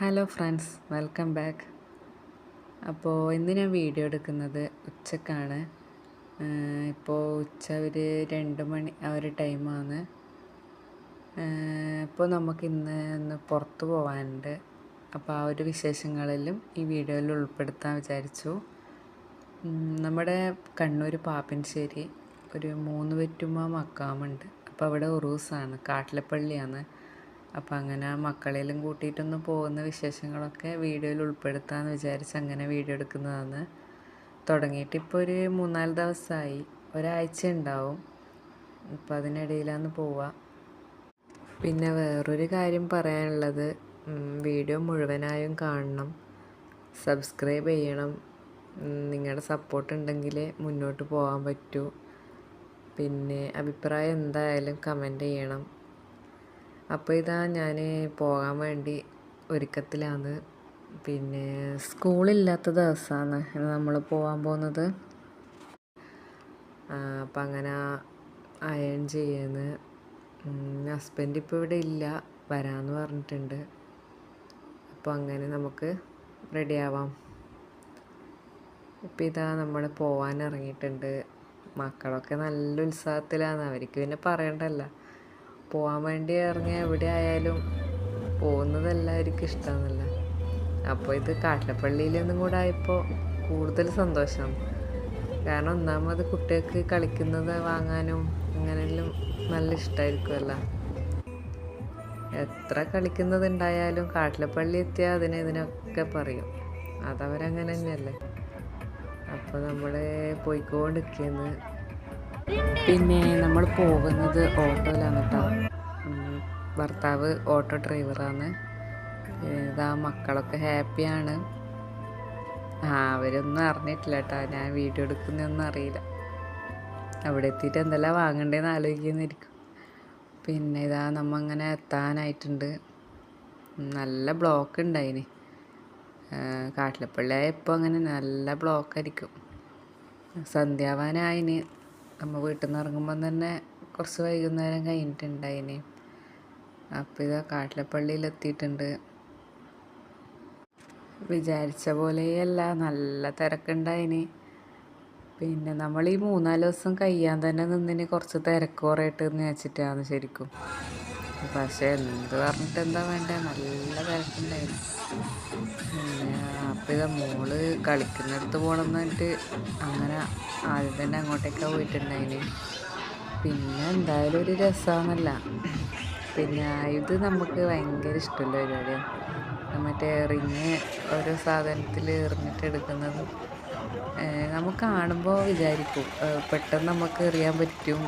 Hello friends welcome back അപ്പോൾ ഇന്ന് ഞാൻ വീഡിയോ എടുക്കുന്നത് ഉച്ചക്കാണ്. ഇപ്പോൾ ഉച്ച ഒരു രണ്ട് മണി ആ ഒരു ടൈമാണ് ഇപ്പോൾ നമുക്ക് ഇന്ന് ഒന്ന് പുറത്ത് പോകാനുണ്ട് അപ്പോൾ ആ ഒരു വിശേഷങ്ങളിലും ഈ വീഡിയോയിൽ ഉൾപ്പെടുത്താൻ വിചാരിച്ചു. നമ്മുടെ കണ്ണൂർ പാപ്പിൻശ്ശേരി ഒരു മൂന്ന് വെറ്റുമ്മ മക്കാമുണ്ട്. അപ്പോൾ അവിടെ ഉറൂസാണ് കാട്ടിലപ്പള്ളിയാണ്. അപ്പോൾ അങ്ങനെ മക്കളെല്ലാം കൂട്ടിയിട്ടൊന്ന് പോകുന്ന വിശേഷങ്ങളൊക്കെ വീഡിയോയിൽ ഉൾപ്പെടുത്താമെന്ന് വിചാരിച്ച് അങ്ങനെ വീഡിയോ എടുക്കുന്നതാണ്. തുടങ്ങിയിട്ട് ഇപ്പോൾ ഒരു മൂന്നാൽ ദിവസമായി ഒരാഴ്ച ഉണ്ടാവും. അപ്പോൾ അതിനിടയിലാണ് പോവുക പിന്നെ വേറൊരു കാര്യം പറയാനുള്ളത് വീഡിയോ മുഴുവനായും കാണണം. സബ്സ്ക്രൈബ് ചെയ്യണം. നിങ്ങളുടെ സപ്പോർട്ട് ഉണ്ടെങ്കിൽ മുന്നോട്ട് പോകാൻ പറ്റൂ. പിന്നെ അഭിപ്രായം എന്തായാലും കമന്റ് ചെയ്യണം. അപ്പോൾ ഇതാ ഞാൻ പോകാൻ വേണ്ടി ഒരുക്കത്തിലാണ്. പിന്നെ സ്കൂളില്ലാത്ത ദിവസമാണ് നമ്മൾ പോകാൻ പോകുന്നത്. അപ്പം അങ്ങനെ അയൺ ചെയ്യുന്നത് ഹസ്ബൻഡ് ഇപ്പോൾ ഇവിടെ ഇല്ല വരാമെന്ന് പറഞ്ഞിട്ടുണ്ട്. അപ്പോൾ അങ്ങനെ നമുക്ക് റെഡി ആവാം. ഇപ്പം ഇതാ നമ്മൾ പോകാൻ ഇറങ്ങിയിട്ടുണ്ട്. മക്കളൊക്കെ നല്ല ഉത്സാഹത്തിലാണ്. അവർക്ക് പിന്നെ പറയണ്ടല്ലോ. പോകാൻ വേണ്ടി ഇറങ്ങിയ എവിടെ ആയാലും പോകുന്നത് എല്ലാവർക്കും ഇഷ്ടമാണല്ലോ അപ്പോൾ ഇത് കാട്ടിലപ്പള്ളിയിലൊന്നും കൂടെ ആയപ്പോൾ കൂടുതൽ സന്തോഷം. കാരണം ഒന്നാമത് കുട്ടികൾക്ക് കളിക്കുന്നത് വാങ്ങാനും അങ്ങനെയെല്ലാം നല്ല ഇഷ്ടമായിരിക്കുമല്ല എത്ര കളിക്കുന്നത് ഉണ്ടായാലും കാട്ടിലപ്പള്ളി എത്തിയാൽ അതിനെ ഇതിനൊക്കെ പറയും. അതവരങ്ങനെ തന്നെയല്ലേ അപ്പോൾ നമ്മൾ പോയിക്കൊണ്ടിരിക്കുന്നത് പിന്നെ നമ്മൾ പോകുന്നത് ഓട്ടോയിലാണ് കേട്ടോ. ഭർത്താവ് ഓട്ടോ ഡ്രൈവറാണ്. ഇതാ മക്കളൊക്കെ ഹാപ്പിയാണ്. ആ അവരൊന്നും അറിഞ്ഞിട്ടില്ല കേട്ടോ. ഞാൻ വീഡിയോ എടുക്കുന്നൊന്നും അറിയില്ല. അവിടെ എത്തിയിട്ട് എന്തെല്ലാം വാങ്ങണ്ടേന്ന് ആലോചിക്കുന്നിരിക്കും. പിന്നെ ഇതാ നമ്മ അങ്ങനെ എത്താനായിട്ടുണ്ട് നല്ല ബ്ലോക്ക് ഉണ്ടായിന്. കാട്ടിലപ്പള്ളി ഇപ്പോൾ അങ്ങനെ നല്ല ബ്ലോക്കായിരിക്കും സന്ധ്യാവാനായിന്. നമ്മൾ വീട്ടിൽ നിന്ന് ഇറങ്ങുമ്പം തന്നെ കുറച്ച് വൈകുന്നേരം കഴിഞ്ഞിട്ടുണ്ടായിന്. അപ്പോൾ ഇതാ കാട്ടിലപ്പള്ളിയിലെത്തിയിട്ടുണ്ട് വിചാരിച്ച പോലെയല്ല നല്ല തിരക്കുണ്ടായിന്. പിന്നെ നമ്മൾ ഈ മൂന്നാൽ ദിവസം കഴിയാൻ തന്നെ നിന്നിന് കുറച്ച് തിരക്ക് കുറയിട്ട് എന്ന് വെച്ചിട്ടാണ് ശരിക്കും. പക്ഷെ എന്ത് പറഞ്ഞിട്ട് എന്താ വേണ്ട? നല്ല തിരക്കുണ്ടായിരുന്നു. അപ്പം ഇതാ മോൾ കളിക്കുന്നിടത്ത് പോകണമെന്ന് പറഞ്ഞിട്ട് അങ്ങനെ ആദ്യം തന്നെ അങ്ങോട്ടേക്കാണ് പോയിട്ടുണ്ടായിന്. പിന്നെ എന്തായാലും ഒരു രസമാണല്ല. പിന്നെ ഇത് നമുക്ക് ഭയങ്കര ഇഷ്ടമുള്ള പരിപാടിയാണ് മറ്റേ റിങ് ഓരോ സാധനത്തിൽ എറിഞ്ഞിട്ട് എടുക്കുന്നത് നമുക്ക് കാണുമ്പോൾ വിചാരിക്കും പെട്ടെന്ന് നമുക്ക് എറിയാൻ പറ്റും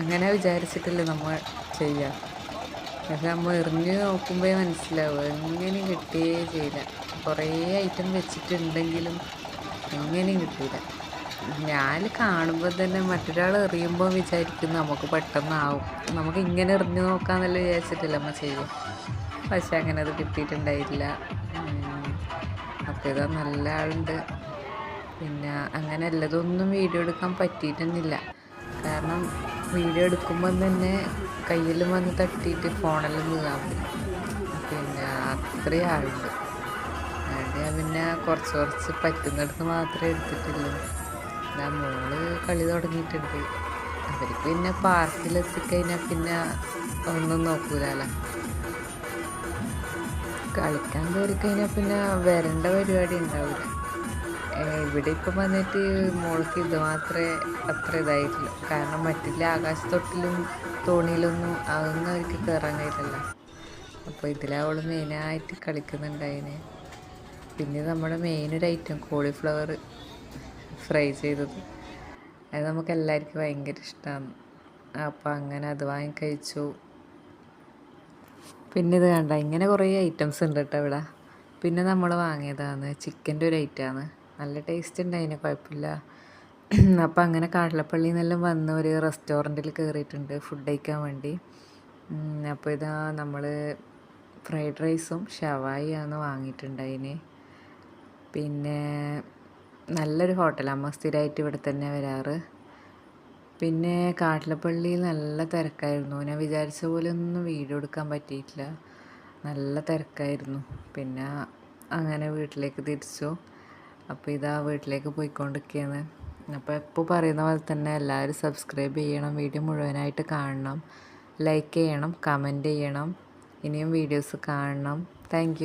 അങ്ങനെ വിചാരിച്ചിട്ടല്ലേ നമ്മൾ ചെയ്യുക. പക്ഷെ നമ്മൾ എറിഞ്ഞ് നോക്കുമ്പോൾ മനസ്സിലാവും. എങ്ങനെ കിട്ടുകയേ ചെയ്യില്ല. കുറേ ഐറ്റം വെച്ചിട്ടുണ്ടെങ്കിലും എങ്ങനെയും കിട്ടില്ല ഞാൻ കാണുമ്പോൾ തന്നെ മറ്റൊരാൾ എറിയുമ്പോൾ വിചാരിക്കും നമുക്ക് പെട്ടെന്നാവും. നമുക്ക് ഇങ്ങനെ എറിഞ്ഞു നോക്കാമെന്നല്ല വിചാരിച്ചിട്ടില്ല അമ്മ ചെയ്യും പക്ഷെ അങ്ങനെ അത് കിട്ടിയിട്ടുണ്ടായില്ല. അപ്പോൾ ഇതാ നല്ല ആളുണ്ട്. പിന്നെ അങ്ങനെ എല്ലാതൊന്നും വീഡിയോ എടുക്കാൻ പറ്റിയിട്ടൊന്നുമില്ല. കാരണം വീഡിയോ എടുക്കുമ്പോൾ തന്നെ കയ്യിൽ വന്ന് തട്ടിയിട്ട് ഫോണെല്ലാം വീഴാൻ പിന്നെ അത്രയും ആളുണ്ട് അതിന്റെ പിന്നെ കുറച്ച് കുറച്ച് പറ്റുന്നിടത്ത് മാത്രമേ എടുത്തിട്ടുള്ളൂ. ഞാൻ മോൾ കളി തുടങ്ങിയിട്ടുണ്ട്. അവർക്ക് പിന്നെ പാർക്കിലെത്തിക്കഴിഞ്ഞാൽ പിന്നെ ഒന്നും നോക്കൂലല്ലോ. കളിക്കാൻ കയറി കഴിഞ്ഞാൽ പിന്നെ വരേണ്ട പരിപാടി ഉണ്ടാവില്ല ഇവിടെ ഇപ്പം വന്നിട്ട് മോൾക്ക് ഇത് മാത്രമേ അത്ര ഇതായിട്ടില്ല. കാരണം മറ്റില്ല ആകാശത്തൊട്ടിലും തോണിയിലൊന്നും അതൊന്നും അവർക്ക് കയറാൻ കഴിയില്ലല്ലോ. അപ്പോൾ ഇതിലവൾ മെയിനായിട്ട് കളിക്കുന്നുണ്ടായിന്. പിന്നെ നമ്മുടെ മെയിൻ ഒരു ഐറ്റം കോളിഫ്ലവർ ഫ്രൈ ചെയ്തത്. അത് നമുക്ക് എല്ലാവർക്കും ഭയങ്കര ഇഷ്ടമാണ് അപ്പോൾ അങ്ങനെ അത് വാങ്ങി കഴിച്ചു. പിന്നെ ഇത് കണ്ട ഇങ്ങനെ കുറേ ഐറ്റംസ് ഉണ്ട് കേട്ടോ ഇവിടെ. പിന്നെ നമ്മൾ വാങ്ങിയതാണ് ചിക്കന്റെ ഒരു ഐറ്റമാണ് നല്ല ടേസ്റ്റ് ഉണ്ടായിന് കുഴപ്പമില്ല അപ്പം അങ്ങനെ കാട്ടിലപ്പള്ളിയിൽ നിന്നെല്ലാം വന്ന് ഒരു റെസ്റ്റോറന്റിൽ കയറിയിട്ടുണ്ട് ഫുഡ് കഴിക്കാൻ വേണ്ടി. അപ്പോൾ ഇതാ നമ്മൾ ഫ്രൈഡ് റൈസും ഷവായിയാണ് വാങ്ങിയിട്ടുണ്ടായിന്. പിന്നെ നല്ലൊരു ഹോട്ടൽ അമ്മ സ്ഥിരമായിട്ട് ഇവിടെ തന്നെ വരാറ്. പിന്നെ കാട്ടിലപ്പള്ളിയിൽ നല്ല തിരക്കായിരുന്നു. ഞാൻ വിചാരിച്ച പോലെ ഒന്നും വീഡിയോ എടുക്കാൻ പറ്റിയിട്ടില്ല. നല്ല തിരക്കായിരുന്നു. പിന്നെ അങ്ങനെ വീട്ടിലേക്ക് തിരിച്ചു. അപ്പോൾ ഇതാ വീട്ടിലേക്ക് പോയിക്കൊണ്ടിരിക്കുകയാണ് അപ്പോൾ എപ്പോൾ പറയുന്ന പോലെ തന്നെ എല്ലാവരും സബ്സ്ക്രൈബ് ചെയ്യണം വീഡിയോ മുഴുവനായിട്ട് കാണണം. ലൈക്ക് ചെയ്യണം കമന്റ് ചെയ്യണം. ഇനിയും വീഡിയോസ് കാണണം. താങ്ക്